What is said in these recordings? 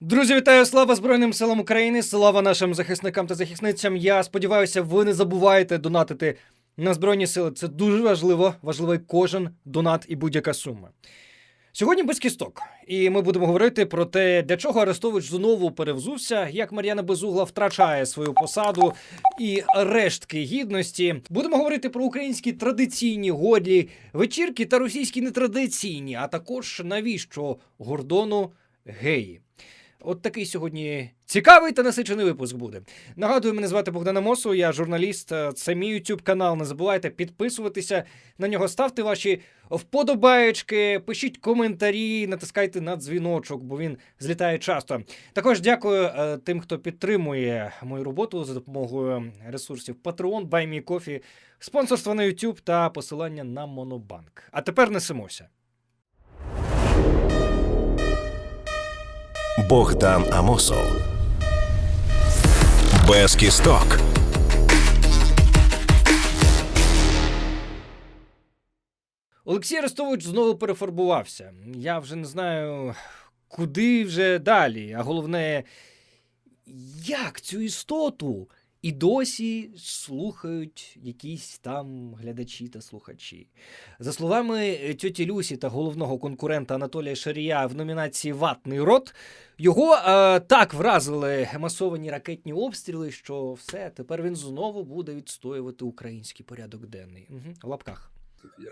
Друзі, вітаю! Слава Збройним силам України! Слава нашим захисникам та захисницям! Я сподіваюся, ви не забуваєте донатити на Збройні сили. Це дуже важливо. Важливий кожен донат і будь-яка сума. Сьогодні без кісток, і ми будемо говорити про те, для чого Арестович знову перевзувся, як Мар'яна Безугла втрачає свою посаду і рештки гідності. Будемо говорити про українські традиційні годлі вечірки та російські нетрадиційні, а також навіщо Гордону геї. От такий сьогодні цікавий та насичений випуск буде. Нагадую, мене звати Богдан Амосов, я журналіст. е, Це мій YouTube канал. Не забувайте підписуватися на нього, ставте ваші вподобаєчки, пишіть коментарі, натискайте на дзвіночок, бо він злітає часто. Також дякую е, тим, хто підтримує мою роботу за допомогою ресурсів Patreon, BuyMeCoffee, спонсорство на YouTube та посилання на Монобанк. А тепер несемося. Богдан Амосов. Без кісток. Олексій Ростович знову перефарбувався. Я вже не знаю, куди вже далі. А головне, як цю істоту і досі слухають якісь там глядачі та слухачі. За словами тьоті Люсі та головного конкурента Анатолія Шарія в номінації Ватний рот, його е, так вразили масовані ракетні обстріли, що все, тепер він знову буде відстоювати український порядок денний. Угу, в лапках.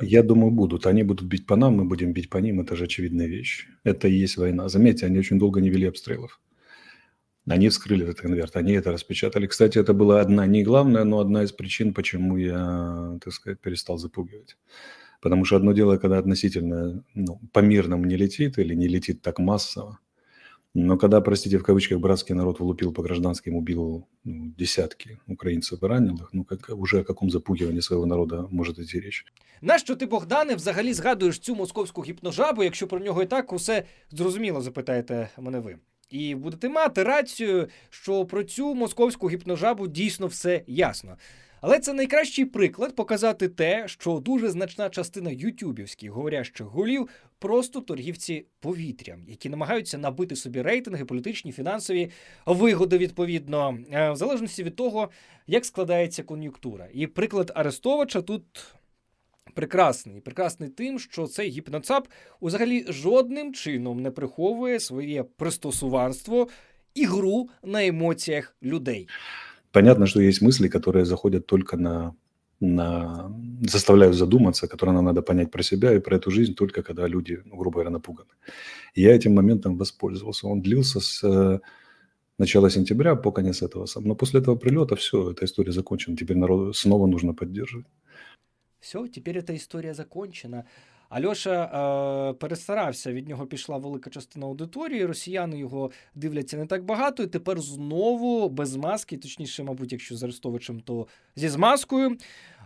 Я думаю, будут. Они будут бить по нам, мы будем бить по ним. Это же очевидная вещь. Это и есть война. Заметьте, они очень долго не вели обстрелов. Они вскрыли этот конверт, они это распечатали. Кстати, это была одна, не главная, но одна из причин, почему я, так сказать, перестал запугивать. Потому что одно дело, когда относительно ну, по-мирному не летит или не летит так массово, но когда, простите, в кавычках, братский народ влупил по гражданским, убил ну, десятки украинцев и раненых, ну как, уже о каком запугивании своего народа может идти речь? Нащо ти, Богдане, взагалі згадуєш цю московську гіпножабу, якщо про нього і так усе зрозуміло, запитаєте мене ви. І будете мати рацію, що про цю московську гіпножабу дійсно все ясно. Але це найкращий приклад показати те, що дуже значна частина ютюбівських говорящих голів просто торгівці повітрям, які намагаються набити собі рейтинги, політичні, фінансові вигоди відповідно, е, в залежності від того, як складається кон'юнктура. І приклад Арестовича тут прекрасний. Прекрасний тим, що цей гіпноцап взагалі жодним чином не приховує своє пристосуванство і гру на емоціях людей. Понятно, что есть мысли, которые заходят только на, на заставляют задуматься, которые нам надо понять про себя и про эту жизнь только когда люди, ну, грубо говоря, напуганы. И я этим моментом воспользовался. Он длился с э, начала сентября по конец этого. сам- Но после этого прилета все, эта история закончена. Теперь народу снова нужно поддерживать. Все, тепер ця історія закончена. Альоша е, перестарався, від нього пішла велика частина аудиторії. Росіяни його дивляться не так багато, і тепер знову без маски, точніше, мабуть, якщо з Арестовичем, то зі змазкою.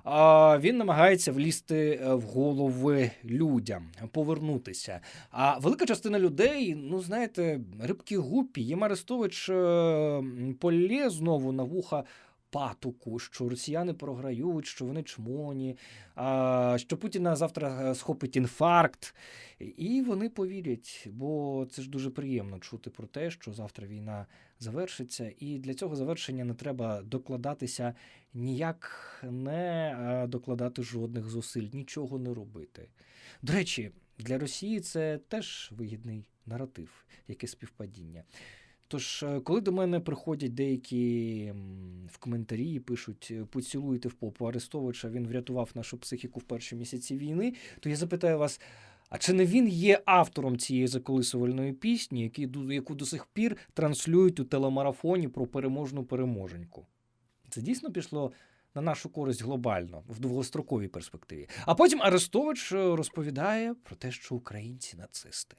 А він намагається влізти е, в голови людям, повернутися. А велика частина людей, ну знаєте, рибки гупі. Їм Арестович е, полє знову на вуха патоку, що росіяни програють, що вони чмоні, а, що Путіна завтра е, схопить інфаркт. І вони повірять, бо це ж дуже приємно чути про те, що завтра війна завершиться, і для цього завершення не треба докладатися ніяк не докладати жодних зусиль, нічого не робити. До речі, для Росії це теж вигідний наратив, яке співпадіння. Тож, е, коли до мене приходять деякі в коментарі і пишуть е, поцілуйте в попу Арестовича, він врятував нашу психіку в перші місяці війни, то я запитаю вас. А чи не він є автором цієї заколисувальної пісні, яку до сих пір транслюють у телемарафоні про переможну переможеньку? Це дійсно пішло на нашу користь глобально в довгостроковій перспективі. А потім Арестович е, розповідає про те, що українці нацисти.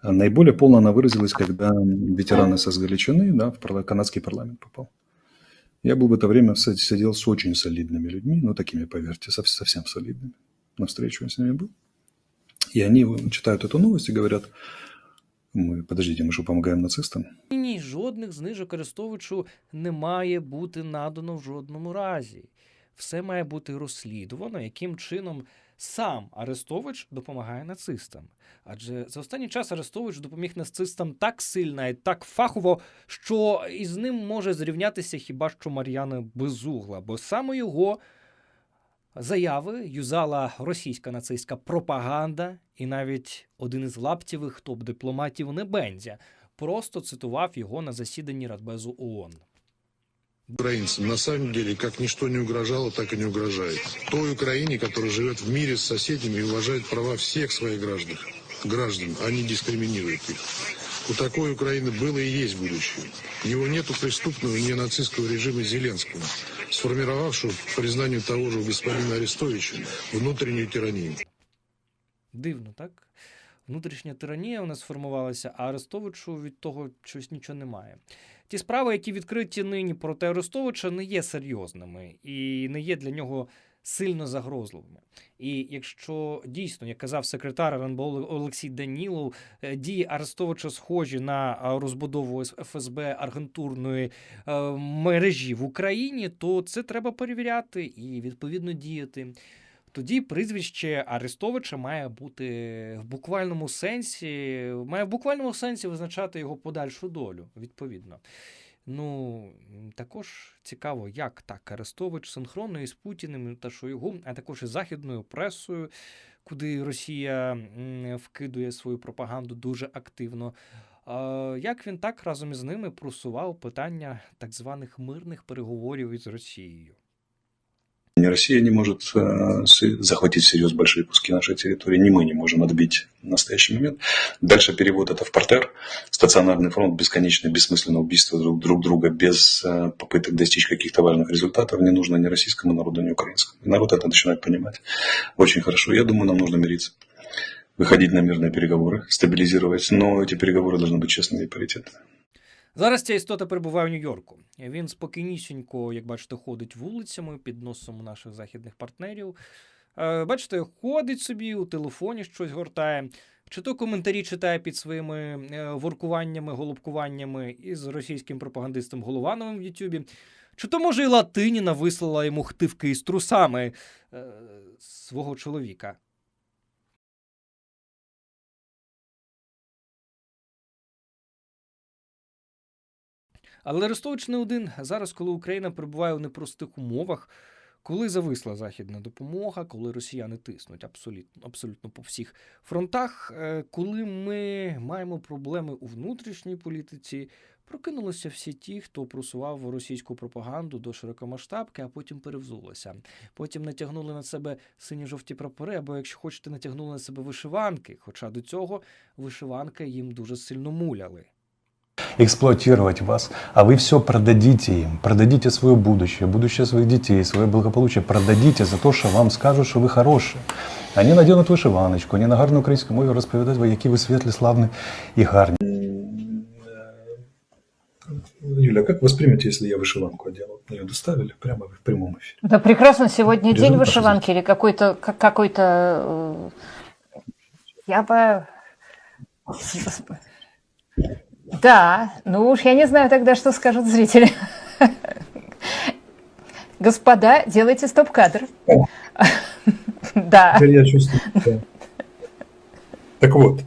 А Наиболее полно она выразилась, когда ветеран СС Галичины да, в парла- канадский парламент попал. Я был в это время, кстати, сидел с очень солидными людьми, ну, такими, поверьте, сов- совсем солидными. На встречу я с ними был. И они читают эту новость и говорят, мы, подождите, мы что, помогаем нацистам? Ні, ні, жодних знижок Арестовичу не має бути надано в жодному разі. Все має бути розслідувано, яким чином сам Арестович допомагає нацистам. Адже за останній час Арестович допоміг нацистам так сильно і так фахово, що із ним може зрівнятися хіба що Мар'яна Безугла, бо саме його заяви юзала російська нацистська пропаганда, і навіть один із лаптєвих топ-дипломатів Небензя просто цитував його на засіданні Радбезу ООН. Украинцам на самом деле как ничто не угрожало, так и не угрожает. Той Украине, которая живет в мире с соседями и уважает права всех своих граждан, граждан, а не дискриминирует их. У такой Украины было и есть будущее. У него нет преступного ненацистского режима Зеленского, сформировавшего, по признанию того же господина Арестовича, внутреннюю тиранию. Дивно, так? Внутрішня тиранія у нас сформувалася, а Арестовичу від того щось нічого немає. Ті справи, які відкриті нині проти Арестовича, не є серйозними і не є для нього сильно загрозливими. І якщо дійсно, як казав секретар РНБО Олексій Данілов, е, дії Арестовича схожі на е, розбудову ФСБ агентурної е, мережі в Україні, то це треба перевіряти і відповідно діяти. Тоді прізвище Арестовича має бути в буквальному сенсі, має в буквальному сенсі визначати його подальшу долю, відповідно. Ну, також цікаво, як так Арестович синхронно із Путіним та Шойгу, а також із західною пресою, куди Росія вкидує свою пропаганду дуже активно. Як він так разом із ними просував питання так званих мирних переговорів із Росією? Россия не может э, захватить всерьез большие куски нашей территории, ни мы не можем отбить в настоящий момент. Дальше перевод это в портер, стационарный фронт, бесконечное, бессмысленное убийство друг, друг друга без э, попыток достичь каких-то важных результатов не нужно ни российскому народу, ни украинскому. И народ это начинает понимать очень хорошо. Я думаю, нам нужно мириться, выходить на мирные переговоры, стабилизировать, но эти переговоры должны быть честными и паритетными. Зараз ця істота перебуває в Нью-Йорку. Він спокійнісінько, як бачите, ходить вулицями під носом наших західних партнерів. Е, Бачите, ходить собі у телефоні щось гортає, чи то коментарі читає під своїми е, воркуваннями, голубкуваннями із російським пропагандистом Головановим в Ютубі, чи то, може, і Латиніна вислала йому хтивки із трусами е, свого чоловіка. Але Арестович не один. Зараз, коли Україна перебуває у непростих умовах, коли зависла західна допомога, коли росіяни тиснуть абсолютно, абсолютно по всіх фронтах, е, коли ми маємо проблеми у внутрішній політиці, прокинулися всі ті, хто просував російську пропаганду до широкомасштабки, а потім перевзулися. Потім натягнули на себе сині-жовті прапори, або, якщо хочете, натягнули на себе вишиванки. Хоча до цього вишиванки їм дуже сильно муляли. эксплуатировать вас, а вы все продадите им, продадите свое будущее, будущее своих детей, свое благополучие, продадите за то, що вам скажуть, що ви хороші. Они наденут вишиваночку, они на гарній українській мові розповідають, ви, які ви світлі, славні і гарні. Юля, как воспримете, если я вышиванку одел? Ее доставили прямо в прямом эфире. Да прекрасно, сегодня день Результат вышиванки или какой-то как- какой-то. э, Я бы. Да, ну уж я не знаю тогда, что скажут зрители. Господа, делайте стоп-кадр. Да. Теперь я чувствую. да. Так вот,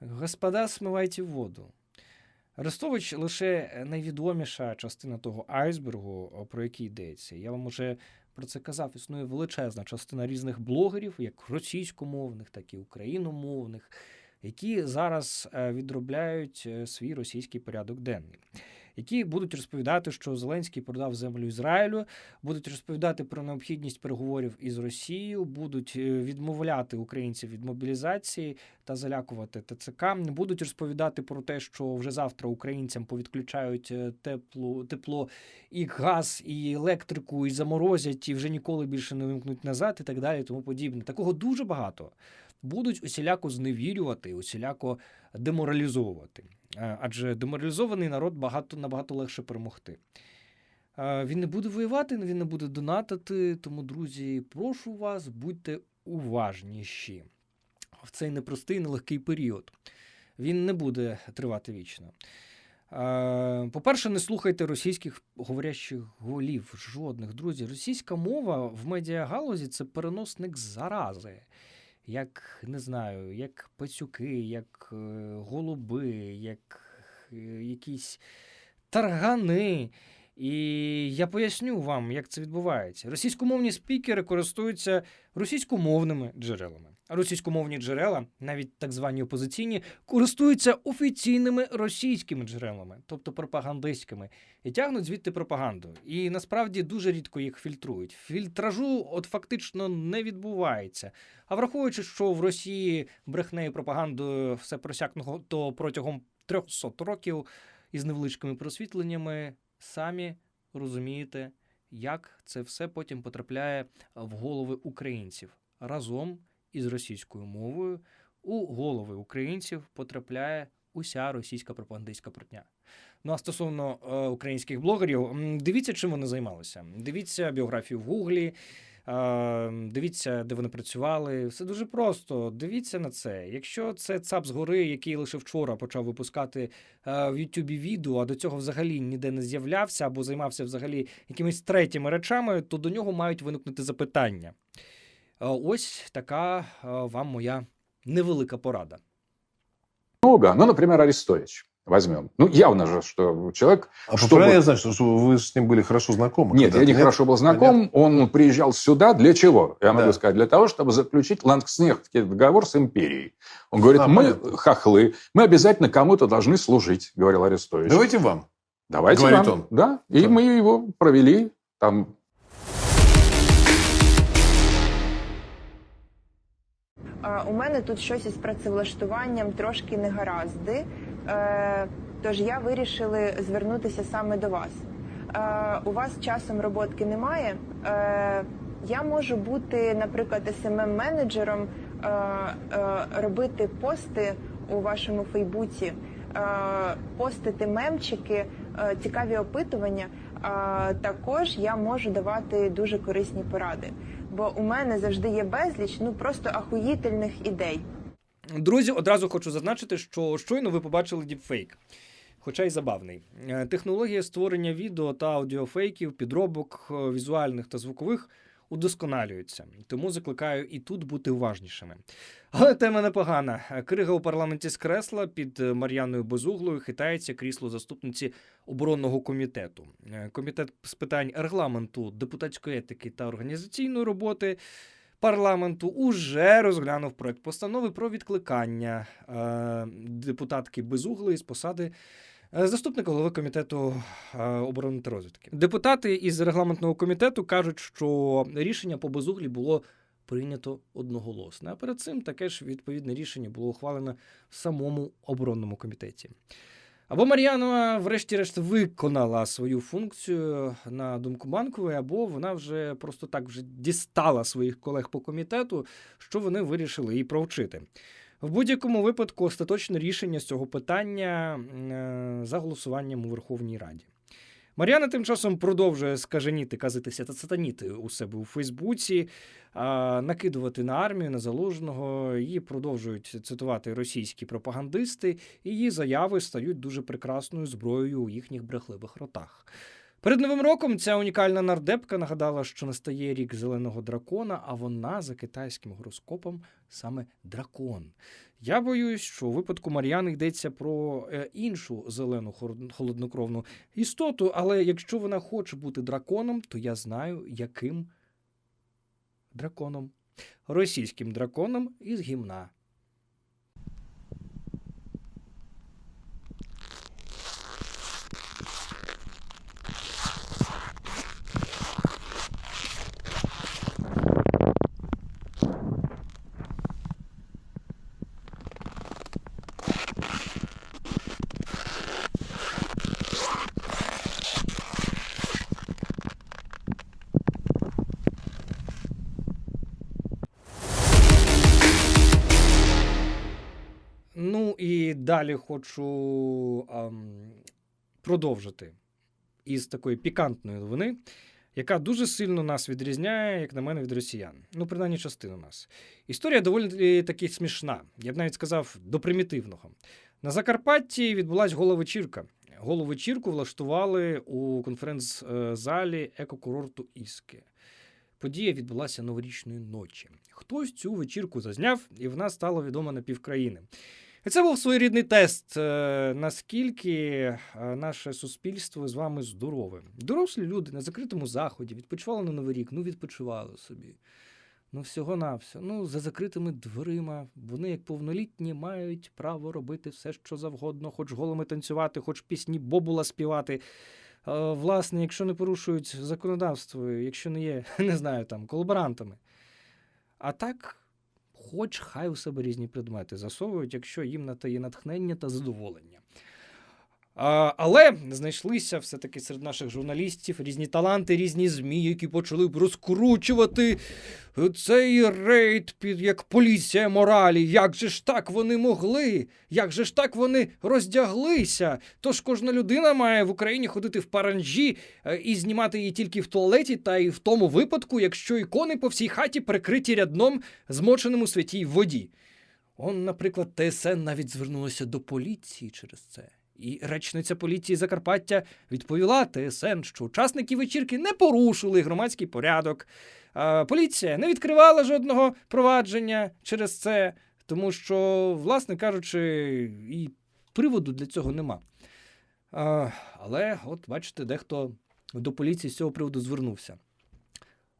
Господа, смивайте воду. Арестович лише найвідоміша частина того айсбергу, про який йдеться. Я вам уже про це казав. Існує величезна частина різних блогерів, як російськомовних, так і україномовних, які зараз е, відробляють е, свій російський порядок денний. Які будуть розповідати, що Зеленський продав землю Ізраїлю, будуть розповідати про необхідність переговорів із Росією, будуть е, відмовляти українців від мобілізації, та залякувати ТЦК. Будуть розповідати про те, що вже завтра українцям повідключають е, тепло, тепло і газ, і електрику, і заморозять, і вже ніколи більше не вимкнуть назад, і так далі, і тому подібне. Такого дуже багато. Будуть усіляко зневірювати, усіляко деморалізовувати. Е, Адже деморалізований народ багато набагато легше перемогти. Е, Він не буде воювати, він не буде донатити. Тому, друзі, прошу вас, будьте уважніші в цей непростий, нелегкий період. Він не буде тривати вічно. Е, По-перше, не слухайте російських говорящих голів. Жодних друзі. Російська мова в медіагалузі це переносник зарази. Як не знаю, як пацюки, як е, голуби, як е, якісь таргани. І я поясню вам, як це відбувається. Російськомовні спікери користуються російськомовними джерелами. Російськомовні джерела, навіть так звані опозиційні, користуються офіційними російськими джерелами, тобто пропагандистськими, і тягнуть звідти пропаганду. І насправді дуже рідко їх фільтрують. Фільтражу от фактично не відбувається. А враховуючи, що в Росії брехнею пропагандою все просякнуло, то протягом 300 років із невеличкими просвітленнями самі розумієте, як це все потім потрапляє в голови українців разом із російською мовою. У голови українців потрапляє уся російська пропагандистська брехня. Ну а стосовно е, українських блогерів, дивіться, чим вони займалися. Дивіться біографію в Гуглі, е, дивіться, де вони працювали. Все дуже просто. Дивіться на це. Якщо це ЦАП з гори, який лише вчора почав випускати е, в Ютубі відео, а до цього взагалі ніде не з'являвся або займався взагалі якимись третіми речами, то до нього мають виникнути запитання. Ось така вам моя невелика порада. много. Ну, например, Арестович возьмем. Ну, явно же, что человек... А чтобы- правильно я знаю, что, что вы с ним были хорошо знакомы? Нет, я не хорошо был знаком. Он приезжал сюда для чего? Я могу Да. сказать, для того, чтобы заключить лангснехтский договор с империей. Он говорит, А, мы понятно. хохлы, мы обязательно кому-то должны служить, говорил Арестович. Давайте вам. Давайте говорит вам. он. Да, и Да. мы его провели там У мене тут щось із працевлаштуванням трошки негаразди, е, тож я вирішила звернутися саме до вас. Е, У вас часом роботки немає. Е, Я можу бути, наприклад, smm менеджером е, е, робити пости у вашому Фейбуці, постити мемчики, цікаві опитування. Також я можу давати дуже корисні поради, бо у мене завжди є безліч ну просто ахуїтельних ідей. Друзі, одразу хочу зазначити, що щойно ви побачили діпфейк. Хоча й забавний. Е, Технологія створення відео та аудіофейків, підробок е, візуальних та звукових удосконалюється. Тому закликаю і тут бути уважнішими. Але тема непогана. Крига у парламенті з кресла під Мар'яною Безуглою хитається крісло заступниці оборонного комітету. Комітет з питань регламенту, депутатської етики та організаційної роботи парламенту уже розглянув проект постанови про відкликання е, депутатки Безуглої з посади. Е, Заступника голови комітету е, оборони та розвідки. Депутати із регламентного комітету кажуть, що рішення по безуглі було прийнято одноголосно. А перед цим таке ж відповідне рішення було ухвалено в самому оборонному комітеті. Або Мар'янова, врешті-решт, виконала свою функцію на думку банкової, або вона вже просто так вже дістала своїх колег по комітету, що вони вирішили її провчити. В будь-якому випадку остаточне рішення з цього питання е, за голосуванням у Верховній Раді. Мар'яна тим часом продовжує скаженіти, казитися та сатаніти у себе у Фейсбуці, накидувати на армію, на залужного. Її продовжують цитувати російські пропагандисти, і її заяви стають дуже прекрасною зброєю у їхніх брехливих ротах. Перед новим роком ця унікальна нардепка нагадала, що настає рік зеленого дракона, а вона за китайським гороскопом саме дракон. Я боюсь, що у випадку Мар'яни йдеться про е, іншу зелену холоднокровну істоту, але якщо вона хоче бути драконом, то я знаю, яким драконом. Російським драконом із гімна. Далі хочу ам, продовжити із такої пікантної новини, яка дуже сильно нас відрізняє, як на мене, від росіян. Ну, принаймні, частину нас. Історія доволі таки смішна, я б навіть сказав, до примітивного. На Закарпатті відбулась гола вечірка. Головечірку влаштували у конференц-залі екокурорту Іски. Подія відбулася новорічної ночі. Хтось цю вечірку зазняв, і вона стала відома на півкраїни. І це був своєрідний тест, е, наскільки е, наше суспільство з вами здорове. Дорослі люди на закритому заході відпочивали на Новий рік, ну відпочивали собі. Ну, всього на все. Ну, за закритими дверима. Вони, як повнолітні, мають право робити все, що завгодно, хоч голими танцювати, хоч пісні Бобула співати. Е, Власне, якщо не порушують законодавство, якщо не є, не знаю, там, колаборантами. А так, хоч хай у себе різні предмети засовують, якщо їм на те є натхнення та задоволення. Але знайшлися все-таки серед наших журналістів різні таланти, різні ЗМІ, які почали б розкручувати цей рейд під як поліція моралі. Як же ж так вони могли? Як же ж так вони роздяглися? Тож кожна людина має в Україні ходити в паранжі е, і знімати її тільки в туалеті, та й в тому випадку, якщо ікони по всій хаті прикриті рядном, змоченим у святій воді. Он, наприклад, ТСН навіть звернулося до поліції через це. І речниця поліції Закарпаття відповіла ТСН, що учасники вечірки не порушили громадський порядок. Поліція не відкривала жодного провадження через це, тому що, власне кажучи, і приводу для цього нема. Але, от бачите, дехто до поліції з цього приводу звернувся.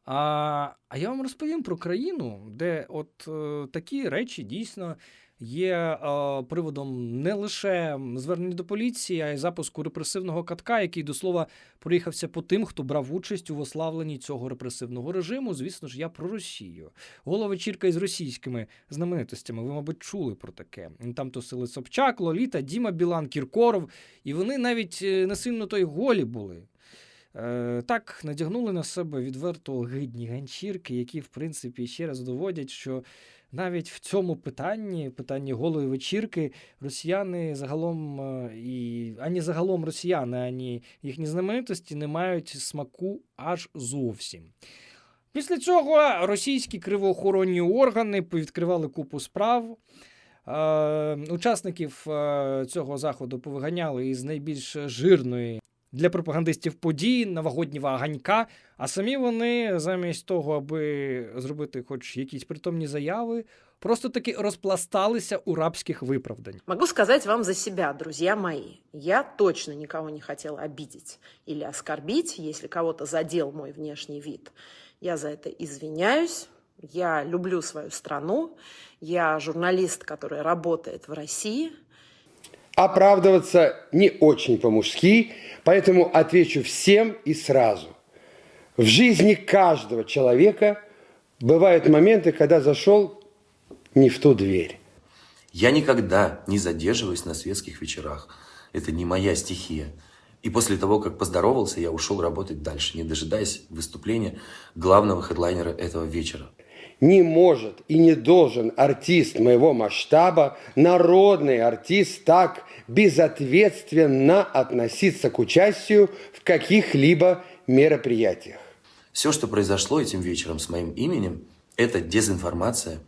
А, а я вам розповім про країну, де от е, такі речі дійсно є е, приводом не лише звернення до поліції, а й запуску репресивного катка, який до слова проїхався по тим, хто брав участь у ославленні цього репресивного режиму. Звісно ж, я про Росію. Гола вечірка із російськими знаменитостями. Ви, мабуть, чули про таке. Там тусили Собчак, Лоліта, Діма Білан, Кіркоров, і вони навіть е, не сильно то й голі були. Е, так, надягнули на себе відверто гидні ганчірки, які, в принципі, ще раз доводять, що навіть в цьому питанні, питанні голої вечірки, росіяни загалом е, і ані загалом росіяни, ані їхні знаменитості не мають смаку аж зовсім. Після цього російські кривоохоронні органи повідкривали купу справ. Е, учасників цього заходу повиганяли із найбільш жирної для пропагандистів події, новогоднього ганька. А самі вони, замість того, аби зробити хоч якісь притомні заяви, просто таки розпласталися у рабських виправдань. Могу сказать вам за себя, друзья мои. Я точно никого не хотела обидеть или оскорбить, если кого-то задел мой внешний вид. Я за это извиняюсь. Я люблю свою страну. Я журналист, который работает в России. Оправдываться не очень по-мужски, поэтому отвечу всем и сразу. В жизни каждого человека бывают моменты, когда зашел не в ту дверь. Я никогда не задерживаюсь на светских вечерах. Это не моя стихия. И после того, как поздоровался, я ушел работать дальше, не дожидаясь выступления главного хедлайнера этого вечера. Не может и не должен артист моего масштаба, народный артист, так безответственно относиться к участию в каких-либо мероприятиях. Все, что произошло этим вечером с моим именем, это дезинформация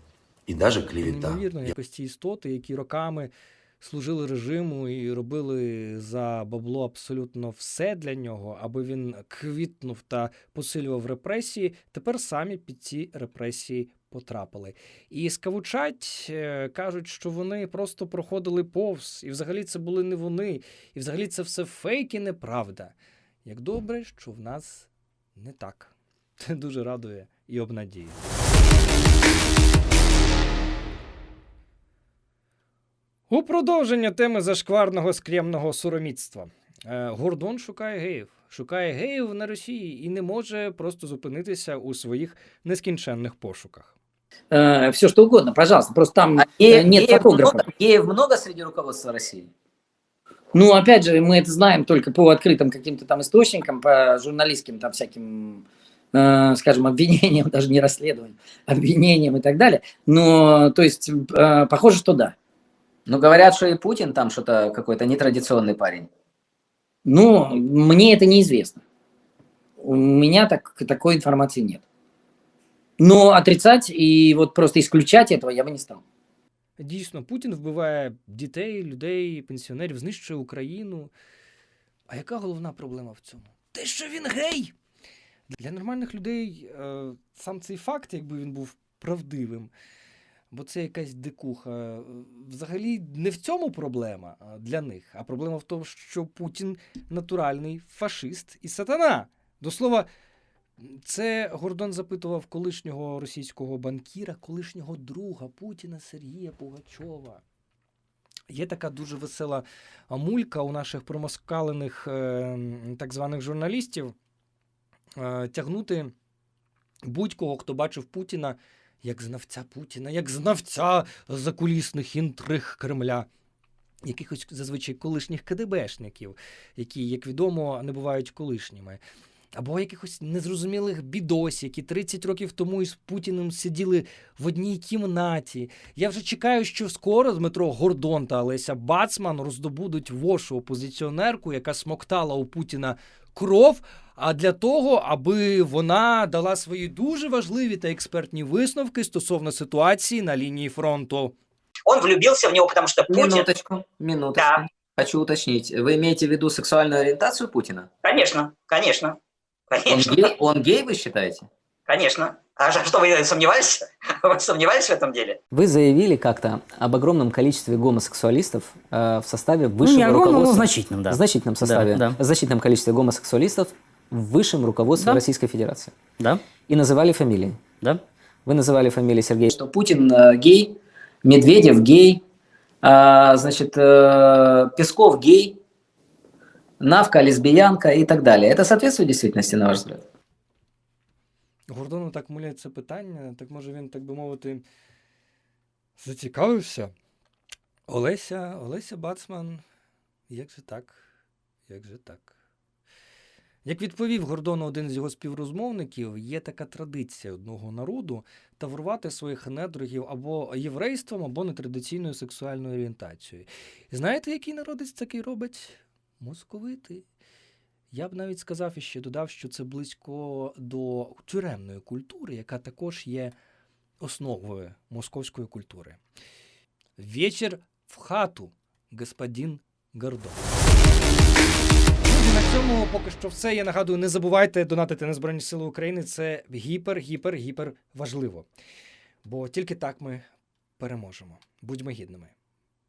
и даже клевета. Неймовірно, якось ці істоти, які роками служили режиму і робили за бабло абсолютно все для нього, аби він квітнув та посилював репресії, тепер самі під ці репресії потрапили. І скавучать е, кажуть, що вони просто проходили повз, і взагалі це були не вони, і взагалі це все фейк і неправда. Як добре, що в нас не так. Це дуже радує і обнадіює. У продовження теми зашкварного скрємного сороміцтва. Е, Гордон шукає геїв. Шукає геїв на Росії і не може просто зупинитися у своїх нескінченних пошуках. все что угодно, пожалуйста. Просто там э, Геев, нет геев фотографа. много, геев много среди руководства России? Ну, опять же, мы это знаем только по открытым каким-то там источникам, по журналистским там всяким, э, скажем, обвинениям, даже не расследованиям, обвинениям и так далее. Но, то есть, э, похоже, что да. Ну, говорят, что и Путин там что-то какой-то нетрадиционный парень. Ну, мне это неизвестно. У меня так, такой информации нет. Но отрицать и вот просто исключать этого я бы не стал. Дійсно, Путін вбиває дітей, людей, пенсіонерів, знищує Україну. А яка головна проблема в цьому? Те, що він гей! Для нормальних людей е, сам цей факт, якби він був правдивим, бо це якась дикуха. Взагалі не в цьому проблема для них, а проблема в тому, що Путін натуральний фашист і сатана. До слова, це Гордон запитував колишнього російського банкіра, колишнього друга Путіна Сергія Пугачова. Є така дуже весела мулька у наших промоскалених е, так званих журналістів е, тягнути будь-кого, хто бачив Путіна як знавця Путіна, як знавця закулісних інтриг Кремля. Якихось зазвичай колишніх КДБшників, які, як відомо, не бувають колишніми. Або якихось незрозумілих бідосів, які 30 років тому із Путіним сиділи в одній кімнаті. Я вже чекаю, що скоро Дмитро Гордон та Олеся Бацман роздобудуть вошу опозиціонерку, яка смоктала у Путіна кров. А для того, аби вона дала свої дуже важливі та експертні висновки стосовно ситуації на лінії фронту. Он влюбился в него, потому что Путин... Минуточку, минуточку. Хочу уточнить. Вы имеете в виду сексуальную ориентацию Путина? Конечно, конечно, Он конечно, гей, он гей, вы считаете? конечно. А что, что, вы сомневались? Вы сомневались в этом деле? Вы заявили как-то об огромном количестве гомосексуалистов э, в составе высшего Ну, не руководства. значительном, да. значительном составе, Да, да. значительном количестве гомосексуалистов в высшем руководстве Да. Российской Федерации. Да, И называли фамилии. да. Вы называли фамилии Сергея Что Путин э, гей, Медведев гей, а, значит, э, Песков гей, Навка лесбиянка и так далее. Это соответствует действительности, на ваш взгляд? Гордону так муляє це питання, так може він, так би мовити, зацікавився. Олеся, Олеся Бацман, як же так? Як же так? Як відповів Гордону один з його співрозмовників, є така традиція одного народу таврувати своїх недругів або єврейством, або нетрадиційною сексуальною орієнтацією. І знаєте, який народець такий робить? Московити. Я б навіть сказав і ще додав, що це близько до тюремної культури, яка також є основою московської культури. Вечір в хату, господин Гордон. На цьому поки що все. Я нагадую, не забувайте донатити на Збройні Сили України. Це гіпер, гіпер, гіпер важливо. Бо тільки так ми переможемо. Будьмо гідними.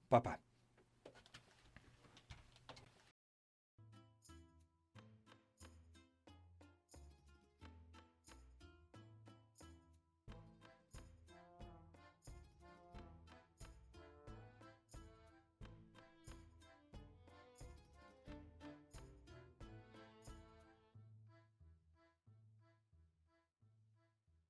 Па-па.